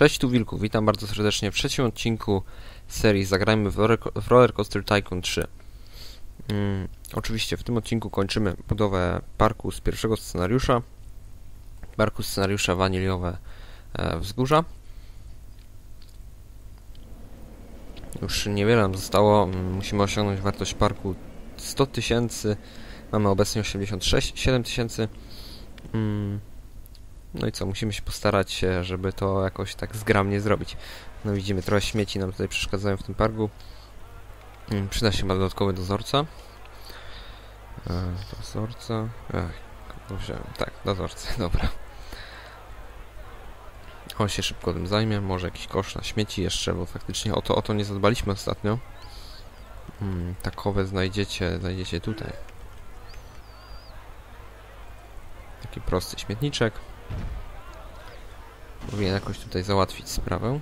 Cześć, tu Wilku, witam bardzo serdecznie w trzecim odcinku serii Zagrajmy w Roller, w Roller Coaster Tycoon 3. Mm, oczywiście w tym odcinku kończymy budowę parku z pierwszego scenariusza. Parku scenariusza waniliowe e, wzgórza. Już niewiele nam zostało, mm, musimy osiągnąć wartość parku 100 tysięcy, mamy obecnie 86, 7 tysięcy. Mm, no i co, musimy się postarać się, żeby to jakoś tak zgramnie zrobić. No widzimy, trochę śmieci nam tutaj przeszkadzają w tym parku. Mm, Przyda się chyba dodatkowy dozorca. E, dozorca... Ech, wziąłem. Tak, dozorca, dobra. On się szybko tym zajmie, może jakiś kosz na śmieci jeszcze, bo faktycznie o to, o to nie zadbaliśmy ostatnio. Hmm, takowe znajdziecie, znajdziecie tutaj. Taki prosty śmietniczek. Powinien jakoś tutaj załatwić sprawę.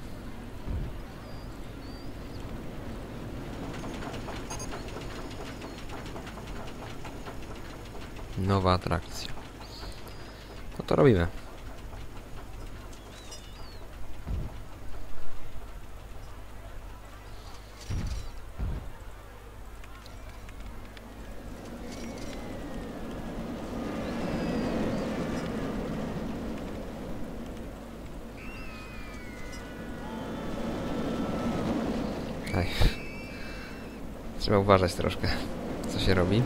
Nowa atrakcja. No to robimy. Aj. Trzeba uważać troszkę, co się robi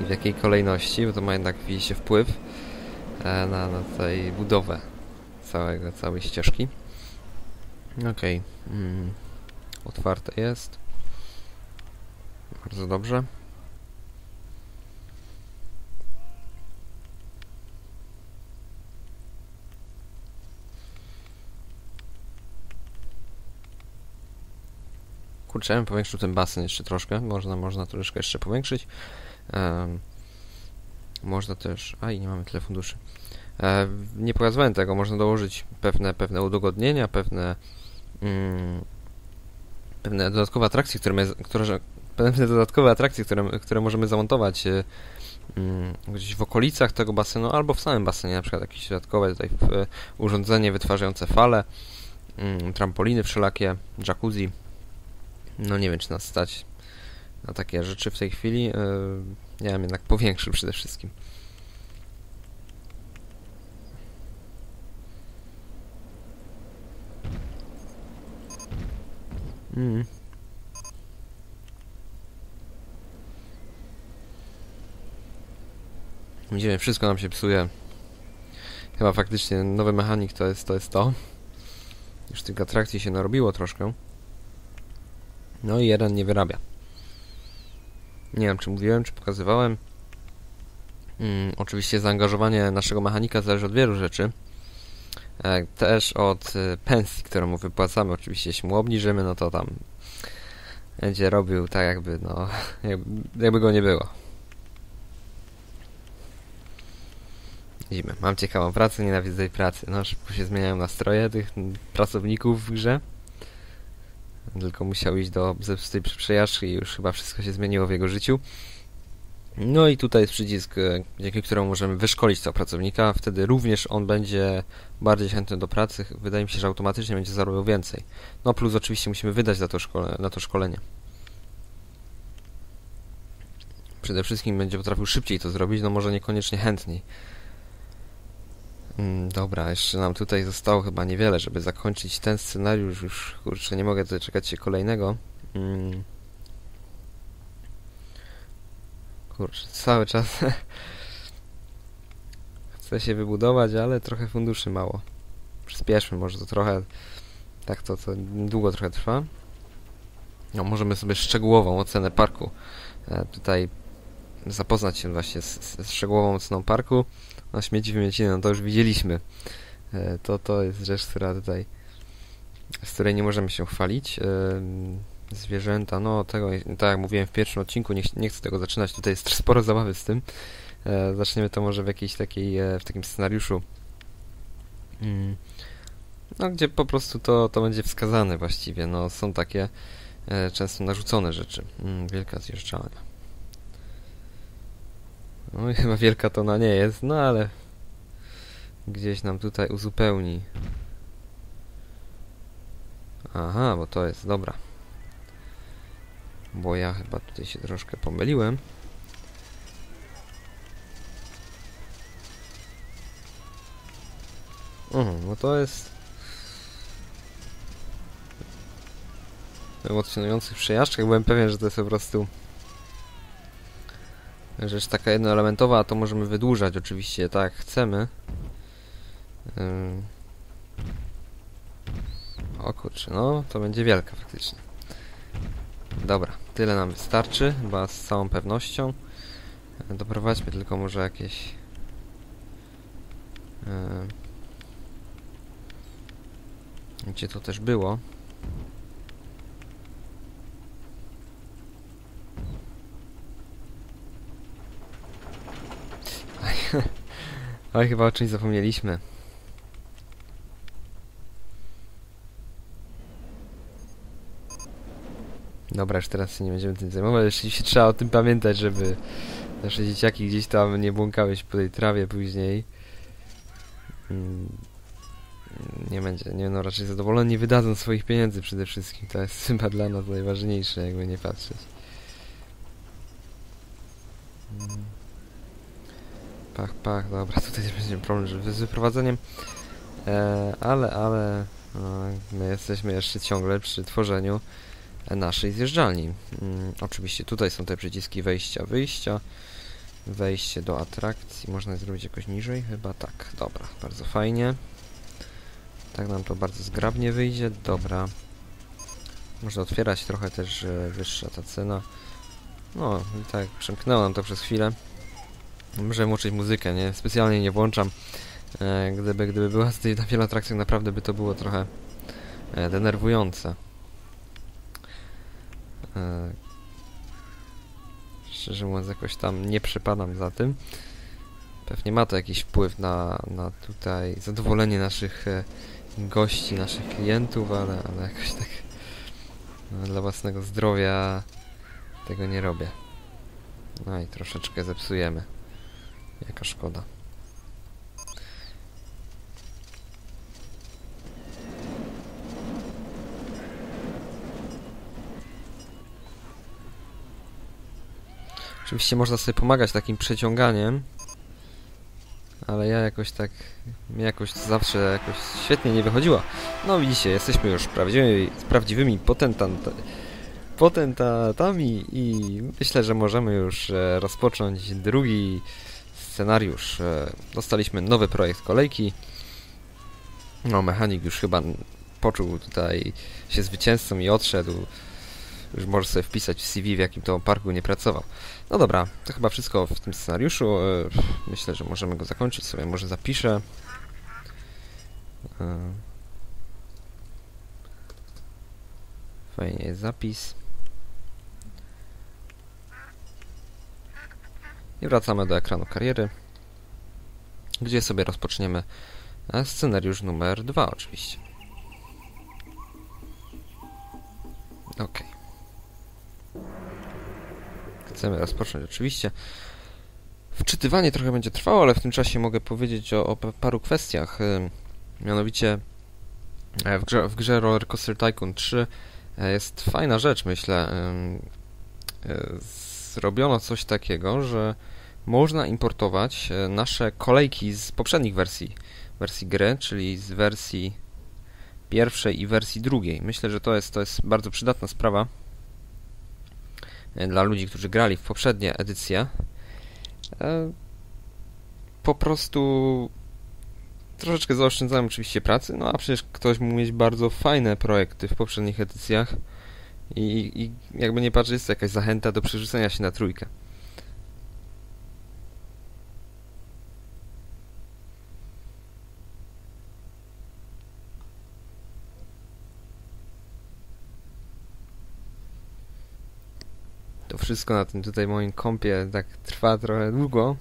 i w jakiej kolejności, bo to ma jednak widzicie wpływ e, na, na tutaj budowę całego, całej ścieżki. Okej. Mm. Otwarte jest. Bardzo dobrze. Kurczę, ja powiększył ten basen jeszcze troszkę. Można, można troszkę jeszcze powiększyć. Em, można też... Aj, nie mamy tyle funduszy. Nie pokazywałem tego. Można dołożyć pewne, pewne udogodnienia, pewne... Mm, pewne dodatkowe atrakcje, które, my, które pewne dodatkowe atrakcje, które, które możemy zamontować e, mm, gdzieś w okolicach tego basenu, albo w samym basenie, na przykład jakieś dodatkowe tutaj e, urządzenie wytwarzające fale, mm, trampoliny wszelakie, jacuzzi. No nie wiem, czy nas stać na takie rzeczy w tej chwili. Yy, ja bym jednak powiększył przede wszystkim. Mm. Widzimy, wszystko nam się psuje. Chyba faktycznie nowy mechanik to jest to. Jest to. Już tych atrakcji się narobiło troszkę. No i jeden nie wyrabia. Nie wiem, czy mówiłem, czy pokazywałem. Mm, oczywiście zaangażowanie naszego mechanika zależy od wielu rzeczy. E, też od e, pensji, którą mu wypłacamy. Oczywiście, jeśli mu obniżymy, no to tam będzie robił tak, jakby, no, jakby, jakby go nie było. Widzimy, mam ciekawą pracę, nienawidzę tej pracy. No, szybko się zmieniają nastroje tych pracowników w grze. Tylko musiał iść do zepsutej przejażdżki i już chyba wszystko się zmieniło w jego życiu. No i tutaj jest przycisk, e, dzięki któremu możemy wyszkolić tego pracownika. Wtedy również on będzie bardziej chętny do pracy. Wydaje mi się, że automatycznie będzie zarabiał więcej. No plus oczywiście musimy wydać na to, szkole, na to szkolenie. Przede wszystkim będzie potrafił szybciej to zrobić, no może niekoniecznie chętniej. Mm, dobra, jeszcze nam tutaj zostało chyba niewiele, żeby zakończyć ten scenariusz. Już kurczę, nie mogę tutaj czekać się kolejnego. Mm. Kurczę, cały czas chcę się wybudować, ale trochę funduszy mało. Przyspieszmy, może to trochę tak to, to długo trochę trwa. No, możemy sobie szczegółową ocenę parku e, tutaj zapoznać się właśnie z, z szczegółową oceną parku na śmieci wymieciny, no to już widzieliśmy. E, to, to jest rzecz, która tutaj, z której nie możemy się chwalić. E, zwierzęta, no tego, tak jak mówiłem w pierwszym odcinku, nie, nie chcę tego zaczynać, tutaj jest sporo zabawy z tym. E, zaczniemy to może w jakiejś takiej, w takim scenariuszu, mm, no gdzie po prostu to, to będzie wskazane właściwie, no są takie często narzucone rzeczy. Mm, wielka zjeżdżalnia. No i chyba wielka to ona nie jest, no ale gdzieś nam tutaj uzupełni Aha, bo to jest, dobra. Bo ja chyba tutaj się troszkę pomyliłem. Mhm, no to jest... emocjonujących przejażdżkach byłem pewien, że to jest po prostu rzecz taka jednoelementowa, to możemy wydłużać oczywiście tak chcemy. Ym. O kurczę, no to będzie wielka faktycznie. Dobra, tyle nam wystarczy, chyba z całą pewnością. Doprowadźmy tylko może jakieś... Yy, gdzie to też było. Oj, chyba o czymś zapomnieliśmy. Dobra, już teraz się nie będziemy tym zajmować. Oczywiście trzeba o tym pamiętać, żeby nasze dzieciaki gdzieś tam nie błąkały po tej trawie później. Mm, Nie będzie, nie będą raczej zadowoleni, nie wydadzą swoich pieniędzy przede wszystkim. To jest chyba dla nas najważniejsze, jakby nie patrzeć. Pach, pach, dobra, tutaj będzie problem z wyprowadzeniem. E, ale, ale e, my jesteśmy jeszcze ciągle przy tworzeniu naszej zjeżdżalni. Mm, oczywiście tutaj są te przyciski wejścia, wyjścia. Wejście do atrakcji. Można je zrobić jakoś niżej? Chyba tak. Dobra, bardzo fajnie. Tak nam to bardzo zgrabnie wyjdzie. Dobra. Można otwierać trochę też e, wyższa ta cena. No, i tak przemknęło nam to przez chwilę. Muszę włączyć muzykę, nie? Specjalnie nie włączam. E, gdyby, gdyby była z tej wielu atrakcjach, naprawdę by to było trochę e, denerwujące. E, szczerze mówiąc, jakoś tam nie przypadam za tym. Pewnie ma to jakiś wpływ na, na tutaj zadowolenie naszych gości, naszych klientów, ale, ale jakoś tak no, dla własnego zdrowia tego nie robię. No i troszeczkę zepsujemy. Jaka szkoda. Oczywiście można sobie pomagać takim przeciąganiem, ale ja jakoś tak, mi jakoś zawsze jakoś świetnie nie wychodziło. No widzicie, jesteśmy już prawdziwymi, prawdziwymi potentatami i myślę, że możemy już e, rozpocząć drugi scenariusz. E, dostaliśmy nowy projekt kolejki. No, mechanik już chyba poczuł tutaj się zwycięzcą i odszedł. Już może sobie wpisać w CV, w jakim to parku nie pracował. No dobra, to chyba wszystko w tym scenariuszu. E, myślę, że możemy go zakończyć sobie. Może zapiszę. E, fajnie zapis. I wracamy do ekranu kariery, gdzie sobie rozpoczniemy e, scenariusz numer 2 oczywiście. Ok. Chcemy rozpocząć oczywiście. Wczytywanie trochę będzie trwało, ale w tym czasie mogę powiedzieć o, o paru kwestiach. Mianowicie w grze, w grze Roller Coaster Tycoon 3 jest fajna rzecz, myślę. Zrobiono coś takiego, że można importować nasze kolejki z poprzednich wersji, wersji gry, czyli z wersji pierwszej i wersji drugiej. Myślę, że to jest, to jest bardzo przydatna sprawa dla ludzi, którzy grali w poprzednie edycje. Po prostu troszeczkę zaoszczędzałem oczywiście pracy, no a przecież ktoś mógł mieć bardzo fajne projekty w poprzednich edycjach i, i jakby nie patrzeć, jest to jakaś zachęta do przerzucenia się na trójkę. To wszystko na tym tutaj moim kompie tak trwa trochę długo.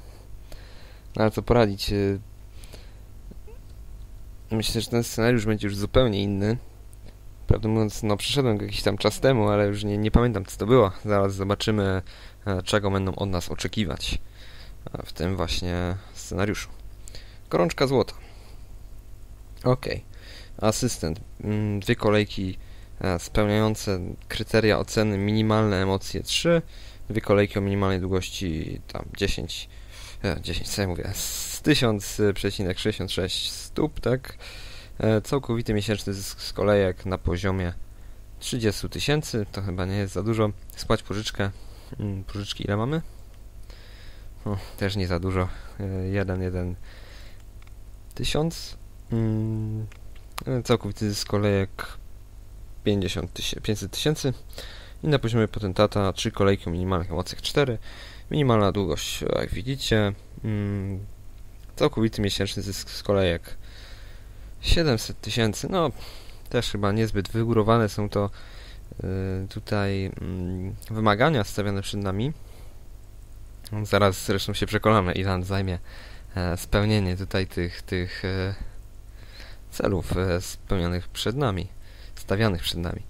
No ale co poradzić. Y, myślę, że ten scenariusz będzie już zupełnie inny. Prawdę mówiąc, no przeszedłem jakiś tam czas temu, ale już nie, nie pamiętam co to było. Zaraz zobaczymy, e, czego będą od nas oczekiwać e, w tym właśnie scenariuszu. Gorączka złota. Ok. Asystent. Mm, dwie kolejki e, spełniające kryteria oceny minimalne emocje 3, dwie kolejki o minimalnej długości tam 10, e, 10 co ja mówię, z 1000,66 stóp, tak? E, całkowity miesięczny zysk z kolejek na poziomie 30 tysięcy, to chyba nie jest za dużo. Spłać pożyczkę. Mm, pożyczki ile mamy? O, też nie za dużo. E, jeden, jeden tysiąc. Mm, e, całkowity zysk kolejek 50 tysięcy, 500 tysięcy. I na poziomie potentata 3 kolejki minimalnych emocjach 4. Minimalna długość, jak widzicie. Mm, całkowity miesięczny zysk z kolejek 700 tysięcy. No, też chyba niezbyt wygórowane są to y, tutaj y, wymagania stawiane przed nami. Zaraz zresztą się przekonamy, ile zajmie e, spełnienie tutaj tych, tych e, celów e, spełnionych przed nami, stawianych przed nami.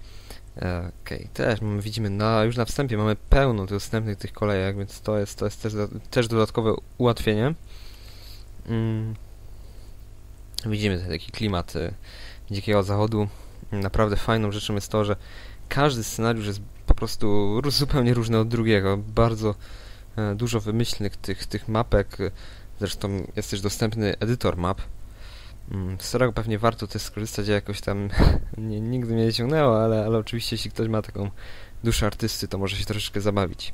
Okej, okay. też widzimy na, już na wstępie mamy pełno dostępnych tych kolejek, więc to jest, to jest też, też dodatkowe ułatwienie. Mm. Widzimy taki klimat y, Dzikiego Zachodu. Naprawdę fajną rzeczą jest to, że każdy scenariusz jest po prostu zupełnie różny od drugiego. Bardzo e, dużo wymyślnych tych, tych mapek. Zresztą jest też dostępny edytor map, mm, z którego pewnie warto też skorzystać. Ja jakoś tam nie, nigdy mnie nie ciągnęło, ale, ale oczywiście jeśli ktoś ma taką duszę artysty, to może się troszeczkę zabawić.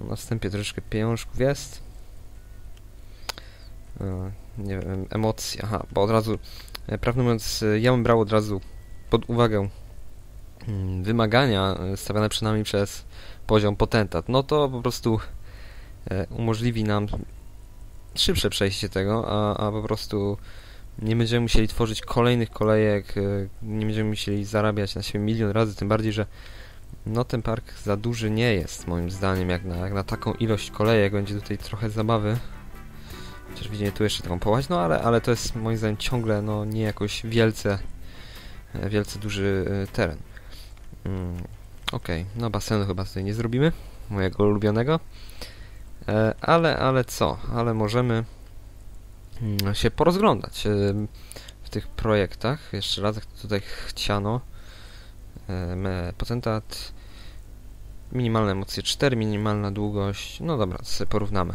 Na wstępie troszeczkę pieniążków jest. E, nie wiem, emocje, aha, bo od razu E, prawdę mówiąc, e, ja bym brał od razu pod uwagę mm, wymagania e, stawiane przed nami przez poziom potentat. No to po prostu umożliwi nam szybsze przejście tego, a, a po prostu nie będziemy musieli tworzyć kolejnych kolejek, nie będziemy musieli zarabiać na siebie milion razy, tym bardziej, że no ten park za duży nie jest moim zdaniem, jak na, jak na taką ilość kolejek, będzie tutaj trochę zabawy Chociaż widzimy tu jeszcze taką połać, no ale, ale to jest moim zdaniem ciągle no nie jakoś wielce, e, wielce duży e, teren. Mm, Okej, okay. no basenu chyba tutaj nie zrobimy, mojego ulubionego. E, ale, ale co? Ale możemy mm, się porozglądać w tych projektach. Jeszcze raz, jak tutaj chciano. Potentat minimalne emocje 4, minimalna długość. No dobra, sobie porównamy.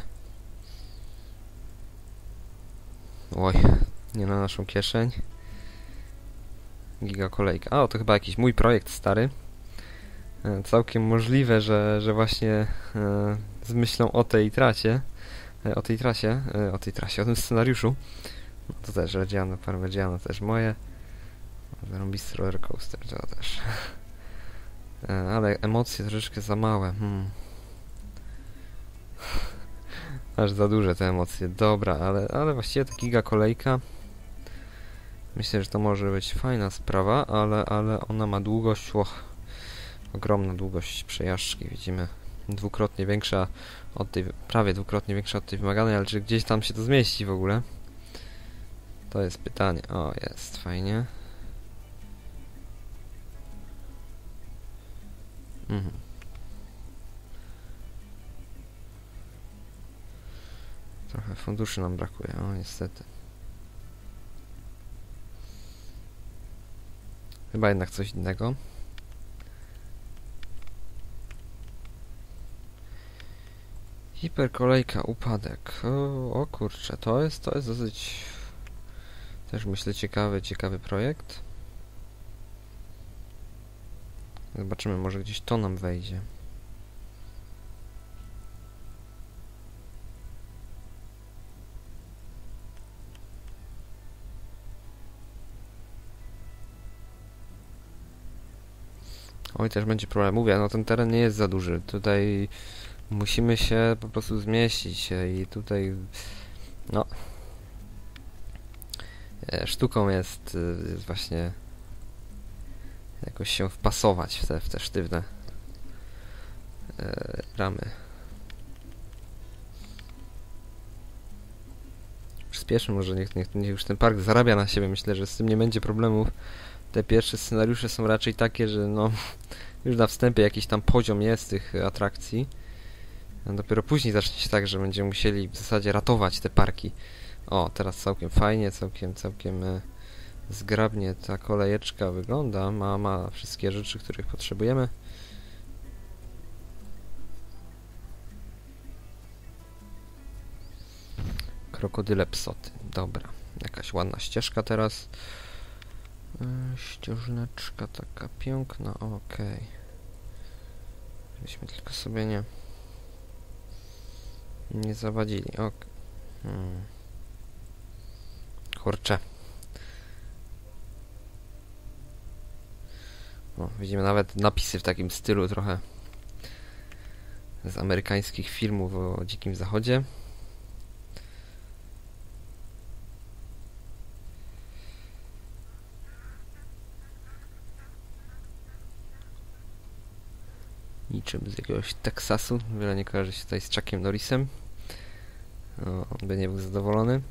Oj, nie na naszą kieszeń. Giga kolejka. A, to chyba jakiś mój projekt stary. E, całkiem możliwe, że, że właśnie e, z myślą o tej trasie, e, o tej trasie, o tej trasie, o tym scenariuszu. No to też Reggiano, Parmigiano też moje. Zarąbisty roller coaster, to też. Ale emocje troszeczkę za małe. Hmm. Aż za duże te emocje. Dobra, ale, ale właściwie ta giga kolejka myślę, że to może być fajna sprawa, ale, ale ona ma długość, och, ogromna długość przejażdżki, widzimy dwukrotnie większa od tej, prawie dwukrotnie większa od tej wymaganej, ale czy gdzieś tam się to zmieści w ogóle? To jest pytanie. O, jest, fajnie. Mhm. Trochę funduszy nam brakuje, o niestety. Chyba jednak coś innego. Hiperkolejka, upadek. O, o kurczę, to jest, to jest dosyć też myślę ciekawy, ciekawy projekt. Zobaczymy, może gdzieś to nam wejdzie. Oj, też będzie problem. Mówię, no ten teren nie jest za duży. Tutaj musimy się po prostu zmieścić i tutaj no e, sztuką jest, e, jest właśnie jakoś się wpasować w te, w te sztywne e, ramy. Przyspieszmy może, niech, niech, niech już ten park zarabia na siebie. Myślę, że z tym nie będzie problemów te pierwsze scenariusze są raczej takie, że no już na wstępie jakiś tam poziom jest tych atrakcji. A dopiero później zacznie się tak, że będziemy musieli w zasadzie ratować te parki. O, teraz całkiem fajnie, całkiem, całkiem e, zgrabnie ta kolejeczka wygląda. Ma, ma wszystkie rzeczy, których potrzebujemy. Krokodyle psoty. Dobra. Jakaś ładna ścieżka teraz. Yy, ścieżneczka taka piękna. Okej. Żebyśmy tylko sobie nie... Nie zawadzili. Ok. Hmm. Kurczę. O, widzimy nawet napisy w takim stylu trochę z amerykańskich filmów o dzikim zachodzie. Z jakiegoś Teksasu. Wiele nie kojarzy się tutaj z Chuckiem Norrisem. No, on by nie był zadowolony.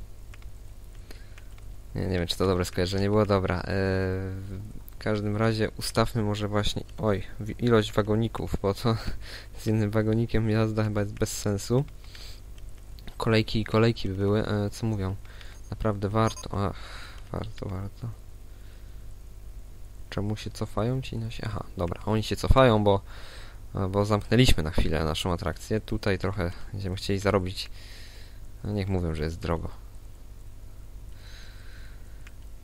Nie, nie wiem, czy to dobre skojarzenie było. Dobra. Eee, w każdym razie ustawmy może właśnie... Oj, ilość wagoników, bo to z jednym wagonikiem jazda chyba jest bez sensu. Kolejki i kolejki by były. Eee, co mówią? Naprawdę warto. Ach, warto, warto. Czemu się cofają ci nasi? Aha, dobra. Oni się cofają, bo bo zamknęliśmy na chwilę naszą atrakcję. Tutaj trochę będziemy chcieli zarobić. No niech mówią, że jest drogo.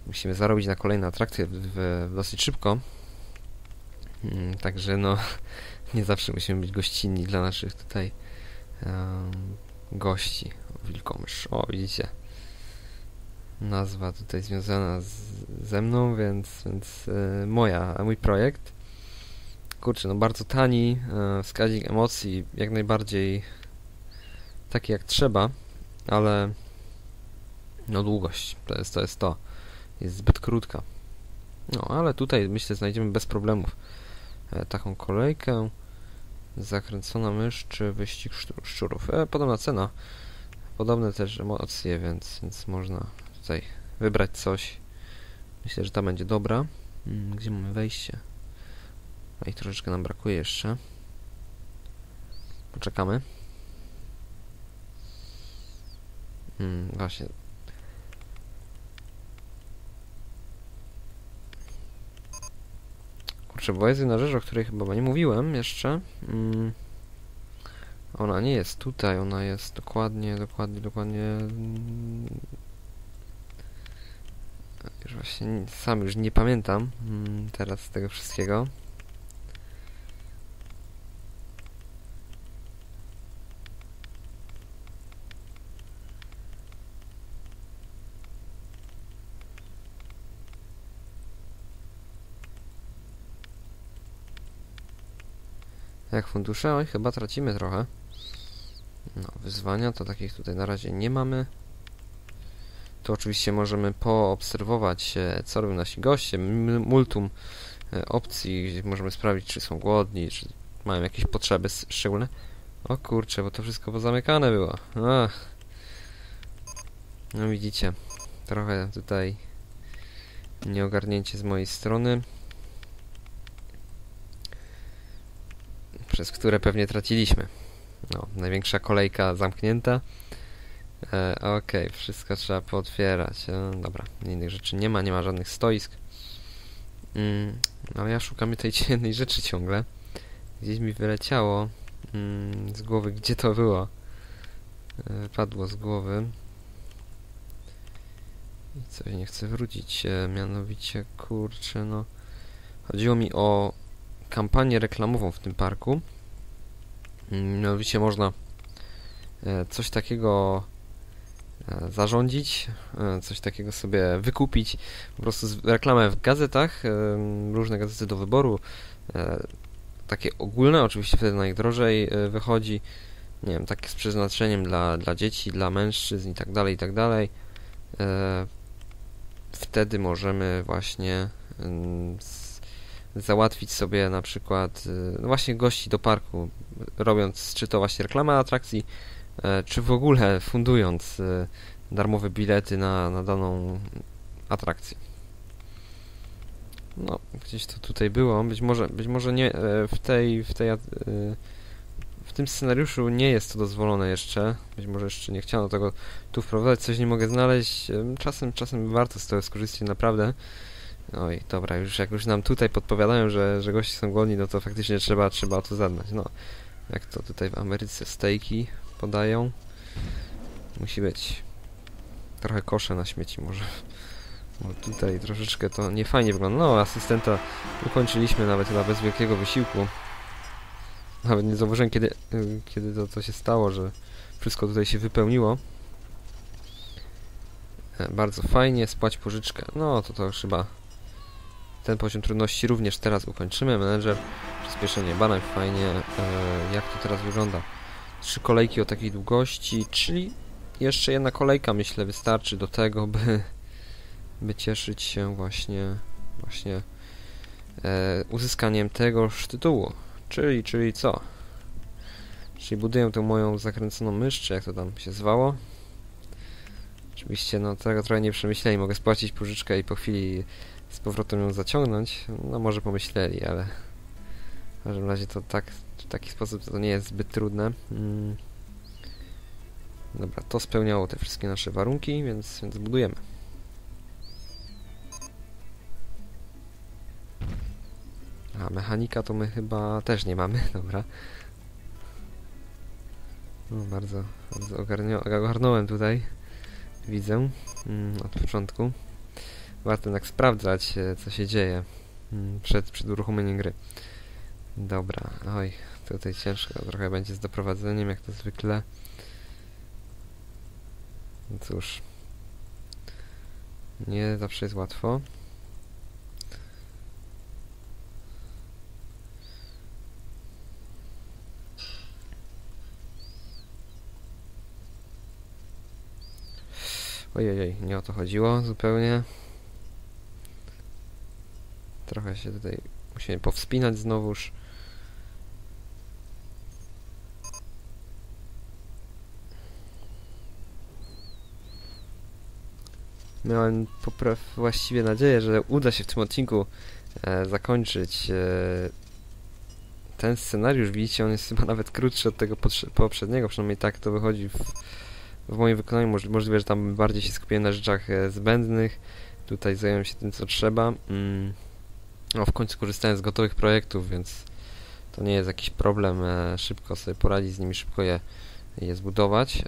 Musimy zarobić na kolejne atrakcje w, w, dosyć szybko. Hmm, także no, nie zawsze musimy być gościnni dla naszych tutaj um, gości. Wilkomysz. O, widzicie. Nazwa tutaj związana z, ze mną, więc, więc yy, moja, mój projekt kurczę, no bardzo tani, e, wskaźnik emocji jak najbardziej taki jak trzeba, ale no długość, to jest to, jest to. jest zbyt krótka. No, ale tutaj myślę znajdziemy bez problemów e, taką kolejkę, zakręcona mysz czy wyścig szczurów. E, podobna cena, podobne też emocje, więc, więc można tutaj wybrać coś. Myślę, że ta będzie dobra. Hmm, gdzie mamy wejście? A ich troszeczkę nam brakuje jeszcze. Poczekamy. Hmm, właśnie. Kurczę, bo jest jedna rzecz, o której chyba nie mówiłem jeszcze. Hmm. Ona nie jest tutaj, ona jest dokładnie, dokładnie, dokładnie... Już właśnie sam już nie pamiętam hmm, teraz tego wszystkiego. Jak fundusze? Oj, chyba tracimy trochę. No, wyzwania to takich tutaj na razie nie mamy. Tu oczywiście możemy poobserwować, co robią nasi goście, multum e, opcji, gdzie możemy sprawdzić, czy są głodni, czy mają jakieś potrzeby szczególne. O kurczę, bo to wszystko pozamykane było. Ach. No widzicie, trochę tutaj nieogarnięcie z mojej strony. Przez które pewnie traciliśmy. No, największa kolejka zamknięta. E, Okej, okay, wszystko trzeba pootwierać. E, dobra, innych rzeczy nie ma, nie ma żadnych stoisk. Mm, ale ja szukam tej jednej rzeczy ciągle. Gdzieś mi wyleciało mm, z głowy, gdzie to było. E, padło z głowy. I coś nie chcę wrócić. E, mianowicie, kurczę, no... Chodziło mi o kampanię reklamową w tym parku. Mm, mianowicie można e, coś takiego e, zarządzić, e, coś takiego sobie wykupić, po prostu reklamę w gazetach, różne gazety do wyboru, takie ogólne, oczywiście wtedy najdrożej wychodzi, nie wiem, takie z przeznaczeniem dla, dla dzieci, dla mężczyzn i tak dalej, i tak dalej. Wtedy możemy właśnie załatwić sobie na przykład y, no właśnie gości do parku, robiąc czy to właśnie reklamę atrakcji, e, czy w ogóle fundując y, darmowe bilety na, na daną atrakcję. No, gdzieś to tutaj było, być może, być może nie e, w tej, w tej, e, w tym scenariuszu nie jest to dozwolone jeszcze. Być może jeszcze nie chciano tego tu wprowadzać, coś nie mogę znaleźć. Em, Czasem, czasem warto z tego skorzystać naprawdę. Oj, dobra, już jak już nam tutaj podpowiadają, że, że goście są głodni, no to faktycznie trzeba, trzeba to zadbać. No, jak to tutaj w Ameryce stejki podają. Musi być. Trochę kosze na śmieci może. Bo tutaj troszeczkę to nie fajnie wygląda. No, asystenta ukończyliśmy nawet chyba bez wielkiego wysiłku. Nawet nie zauważyłem, kiedy, kiedy to, to się stało, że wszystko tutaj się wypełniło. E, Bardzo fajnie, spłać pożyczkę. No, to to chyba ten poziom trudności również teraz ukończymy. Menedżer, przyspieszenie badań, fajnie. E, jak to teraz wygląda? Trzy kolejki o takiej długości, czyli jeszcze jedna kolejka, myślę, wystarczy do tego, by, by cieszyć się właśnie, właśnie e, uzyskaniem tegoż tytułu. Czyli, czyli co? Czyli buduję tę moją zakręconą mysz, czy jak to tam się zwało. Oczywiście, no tego trochę nie przemyśleli. Mogę spłacić pożyczkę i po chwili z powrotem ją zaciągnąć. No może pomyśleli, ale w każdym razie to tak, w taki sposób to nie jest zbyt trudne. Mm. Dobra, to spełniało te wszystkie nasze warunki, więc, więc budujemy. A mechanika to my chyba też nie mamy, dobra. No, bardzo, bardzo ogarnąłem tutaj. Widzę mm, od początku. Warto jednak sprawdzać, e, co się dzieje mm, przed, przed uruchomieniem gry. Dobra, oj, tutaj ciężko trochę będzie z doprowadzeniem, jak to zwykle. No cóż. Nie zawsze jest łatwo. Ojej, nie o to chodziło zupełnie. Trochę się tutaj musimy powspinać znowuż. Miałem właściwie nadzieję, że uda się w tym odcinku e, zakończyć e, ten scenariusz. Widzicie, on jest chyba nawet krótszy od tego poprzedniego, przynajmniej tak to wychodzi w, w moim wykonaniu. Moż- możliwe, że tam bardziej się skupiłem na rzeczach e, zbędnych. Tutaj zająłem się tym, co trzeba. Mm. No, w końcu korzystałem z gotowych projektów, więc to nie jest jakiś problem. E, szybko sobie poradzić z nimi, szybko je, je zbudować. E,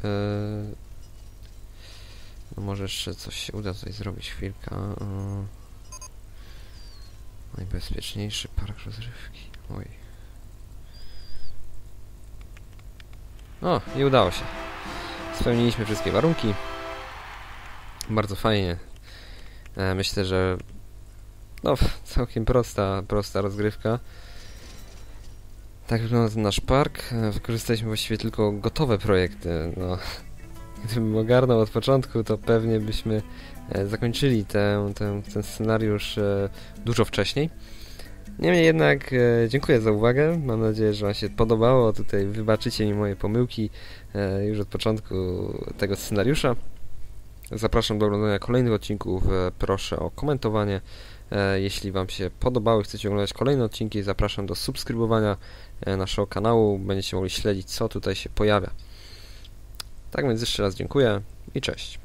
no może jeszcze coś się uda tutaj zrobić. Chwilka. E, najbezpieczniejszy park rozrywki. Oj. O, i udało się. Spełniliśmy wszystkie warunki. Bardzo fajnie. E, myślę, że no, całkiem prosta, prosta rozgrywka. Tak wygląda ten nasz park. Wykorzystaliśmy właściwie tylko gotowe projekty. No, gdybym ogarnął od początku, to pewnie byśmy e, zakończyli tę, tę, ten scenariusz e, dużo wcześniej. Niemniej jednak e, dziękuję za uwagę. Mam nadzieję, że Wam się podobało. Tutaj wybaczycie mi moje pomyłki już od początku tego scenariusza. Zapraszam do oglądania kolejnych odcinków. Proszę o komentowanie. E, Jeśli Wam się podobały, chcecie oglądać kolejne odcinki, zapraszam do subskrybowania e, naszego kanału. Będziecie mogli śledzić, co tutaj się pojawia. Tak więc jeszcze raz dziękuję i cześć.